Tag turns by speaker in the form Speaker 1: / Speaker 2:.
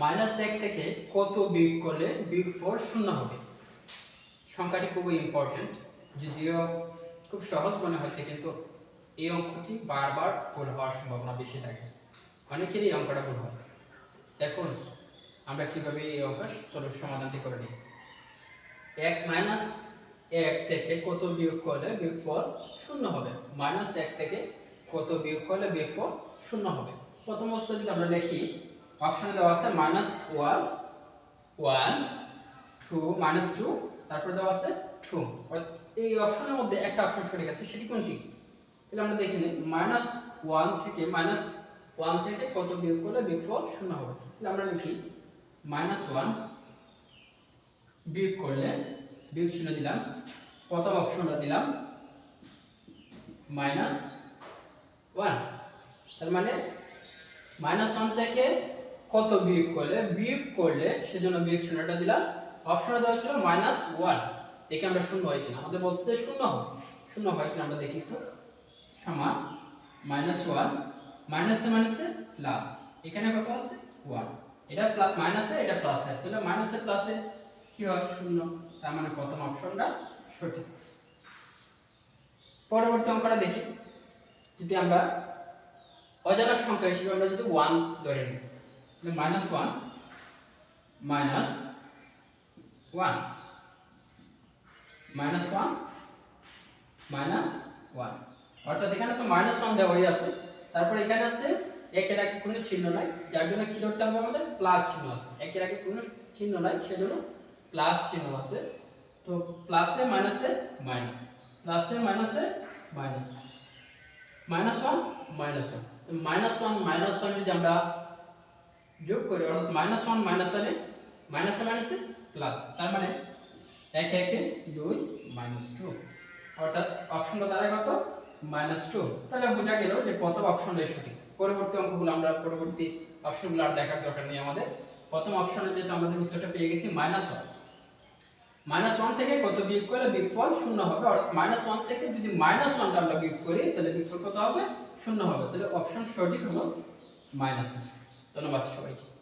Speaker 1: Minus এক থেকে কত বিয়োগ করলে বিয়োগ ফল শূন্য হবে? সংখ্যাটি খুবই ইম্পর্ট্যান্ট যদিও খুব সহজ মনে হচ্ছে, কিন্তু এই অঙ্কটি বারবার ভুল হওয়ার সম্ভাবনা বেশি থাকে। অনেকেরই এই অঙ্কটা ভুল হয়। দেখুন, আমরা কীভাবে এই সরল সমাধানটি করে নিই। এক মাইনাস এক থেকে কত বিয়োগ করলে বিয়োগফল শূন্য হবে? মাইনাস এক থেকে কত বিয়োগ করলে বিয়োগফল শূন্য হবে। প্রথম অবস্থা যদি আমরা লিখি অপশনে দেওয়া আছে minus one one two minus two তারপরে দেওয়া আছে টু এই অপশনের মধ্যে একটা অপশন সরে গেছে, সেটি কোনটি? তাহলে আমরা দেখে নিই মাইনাস ওয়ান থেকে মাইনাস ওয়ান থেকে কত বিয়োগ করলে বিয়োগফল শূন্য হবে? তাহলে আমরা লিখি মাইনাস ওয়ান বিয়োগ করলে বিয়োগ শূন্য দিলাম, প্রথম অপশনটা দিলাম মাইনাস ওয়ান তার মানে মাইনাস ওয়ান থেকে কত বিয়োগ করলে? বিয়োগ করলে সেজন্য বিয়োগ শূন্যটা দিলাম। অপশনে দেওয়া ছিল মাইনাস ওয়ান দেখে আমরা শূন্য হয় কিনা। আমাদের বলছে যে শূন্য হবে। শূন্য হয় কিনা আমরা দেখি একটু। সমান মাইনাস ওয়ান মাইনাসে মাইনাসে প্লাস এখানে কত আছে? ওয়ান এটা প্লাস মাইনাসে এটা প্লাসে তাহলে মাইনাসে প্লাসে কি হয়? শূন্য। তার মানে প্রথম অপশনটা সঠিক। পরবর্তী অঙ্কটা দেখি। যদি আমরা অজানা সংখ্যা হিসেবে আমরা যদি ওয়ান ধরে নিই minus one minus one minus one minus one অর্থাৎ এখানে তো মাইনাস ওয়ান দেওয়াই আছে। তারপর এখানে আছে একের আগে কোনো চিহ্ন নাই, যার জন্য কি ধরতে হবে আমাদের? প্লাস চিহ্ন আছে। একের আগে কোনো চিহ্ন নাই, সেজন্য প্লাস চিহ্ন আছে। তো প্লাসে মাইনাসে মাইনাস প্লাসে মাইনাসে minus minus one minus one minus one minus one যদি আমরা যোগ করি অর্থাৎ মাইনাস ওয়ান মাইনাস ওয়ানে মাইনাসে মাইনাসে প্লাস তার মানে এক, একে দুই মাইনাস টু অর্থাৎ অপশনটা দাঁড়ায় কত? মাইনাস টু তাহলে বোঝা গেল যে প্রথম অপশনটাই সঠিক। পরবর্তী অঙ্কগুলো আমরা পরবর্তী অপশনগুলো আর দেখার দরকার নেই আমাদের। প্রথম অপশনে যেহেতু আমাদের উত্তরটা পেয়ে গেছি মাইনাস ওয়ান মাইনাস ওয়ান থেকে কত বিয়োগ করলে বিয়োগফল শূন্য হবে? অর্থাৎ মাইনাস ওয়ান থেকে যদি মাইনাস ওয়ানটা আমরা বিয়োগ করি, তাহলে বিয়োগফল কত হবে? শূন্য হবে। তাহলে অপশন সঠিক হলো মাইনাস ওয়ান ধন্যবাদ সবাইকে